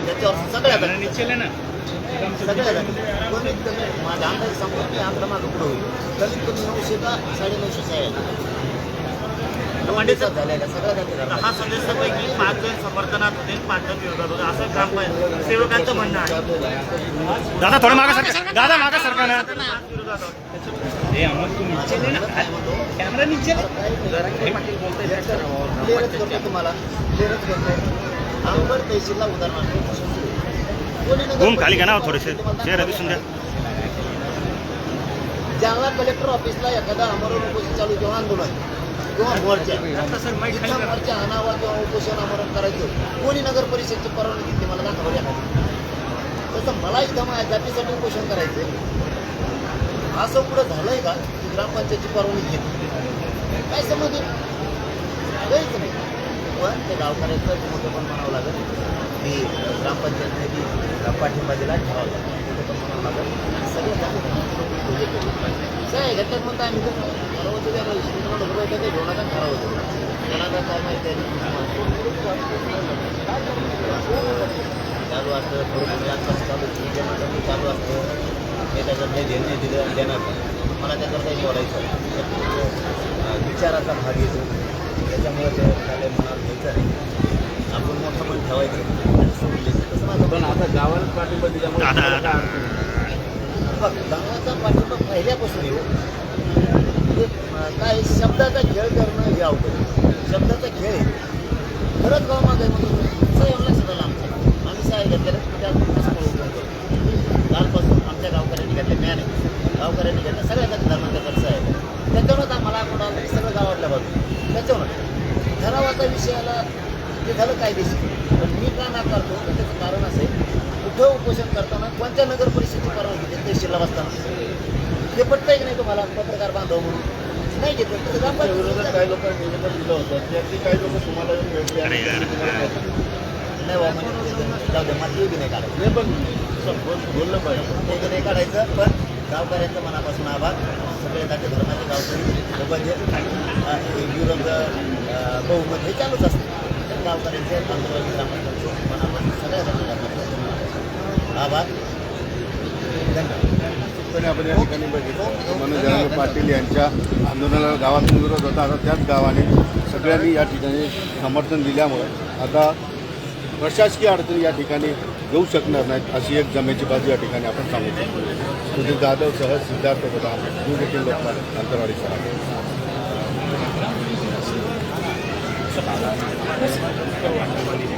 त्याच्यावर सगळ्या जाती निश्चय ना. सगळ्या जाती कमीत कमी माझ्या अंदाजे सांगतो की आकडा मागं पुढे होईल. कमीत कमी नऊशे का साडेनऊशे साया म्हणजे आहेत. झालेल्या सगळ्या जाती धर्माच्या. दहा सदस्यापैकी पाच जण समर्थनात होते पाच जण विरोधात होते. असं ग्रामपंचायत सेवकांचं म्हणणं आहे. दादा थोडं मागा सरका. दादा मागा सरका ना. पाच विरोधात होते हे अमोल तू माझं म्हणणं काय म्हणतो, कॅमेरा करतो तुम्हाला. क्लिअरच अंबड तहसीलला घुम खाली घ्या ना थोडेसे. चेहरा. दिसून द्या जालना कलेक्टर ऑफिसला एखादा आमरण उपोषण चालू किंवा आंदोलन किंवा मोर्चा. इथं मोर्चा आणावा किंवा उपोषण आमरण करायचं. कोणी नगर परिषदची परवानगी घेतली मला दाखवा एखादी तसं मला इथं माझ्या जातीसाठी उपोषण करायचं असं कुठं झालंय का? की ग्रामपंचायतची परवानगी घेतली. काय समज काहीच नाही आणि ते गावकऱ्याचं मोठं पण म्हणावं लागेल की ग्रामपंचायतने बी पाठिंबा दिला ठराव मोठं पण म्हणावं लागेल. सगळे म्हणजे काय घटक म्हणता आम्ही ठरवतो त्या होतं ते घेऊ नका होतो. कोणाला काय माहिती चालू असतं थोडं आत्ताच चालू जनाचं चालू असतं. म्हणजे हे त्याच्यात नाही देणं दिलं देणार मला त्याच्यात काही बोलायचं विचाराचा भाग येतो. त्याच्यामुळे ते आपण मोठं पण ठेवायचं पण आता गावाला पाठिंबा दिल्यामुळे? बघ गावाचा पाठिंबा पहिल्यापासून येऊ. काय शब्दाचा खेळ करणं हे अवघड शब्दाचा खेळ खरंच गाव मागे म्हणून सगळं लक्षात आलं आमचं आम्ही सहाय्य घेतलेलं त्या कसं कळू करतो कालपासून आमच्या गावकऱ्यांनी घेतले ज्ञान आहे गावकऱ्यांनी घेतलं सगळ्या धर्माच्या कसं आहे. त्याच्यावरच आम्हाला आठवण आलं की सगळं गावातल्या बाजू त्याच्यावर ठरावाचा विषय आला ते झालं कायदेशीर. पण मी का नाकारतो? तर त्याचं कारण असं आहे कुठं उपोषण करताना कोणत्या नगर परिषदेची परवानगी घेते तहसीलला बसताना. हे पटतंय की नाही तुम्हाला? पत्रकार बांधव म्हणून. नाही घेत तर विरोधात काही लोकांनी निवेदन दिलं होतं. त्यातली काही लोक तुम्हाला येऊन भेटले आणि. तुम्हाला नाही बा म्हणजे जाऊ दे माती बी नाही काढायचं. नाही पण बोललं पाहिजे. नाही काढायचं पण गावकऱ्यांचं मनापासून आभार. सगळे जाती धर्माचे गावकरी सोबत जे बहुमत हे चालूच असतं. तर गावकऱ्यांचे आंदोलन ग्रामपंचायतचे मनापासून सगळ्या जाती आभार. धन्यवाद. आपण या ठिकाणी बघितलं. मनोज जरांगे पाटील यांच्या आंदोलनाला गावातून विरोध होता. आता त्याच गावाने सगळ्यांनी या ठिकाणी समर्थन दिल्यामुळे आता प्रशासकीय अडचणी या ठिकाणी येऊ शकणार नाहीत अशी एक जमेची बाजू या ठिकाणी आपण सांगू शकतो सुधीर जाधव सहज सिद्धार्थ प्रधान न्यूज एटीन लोकमत अंतरवाडी सभा.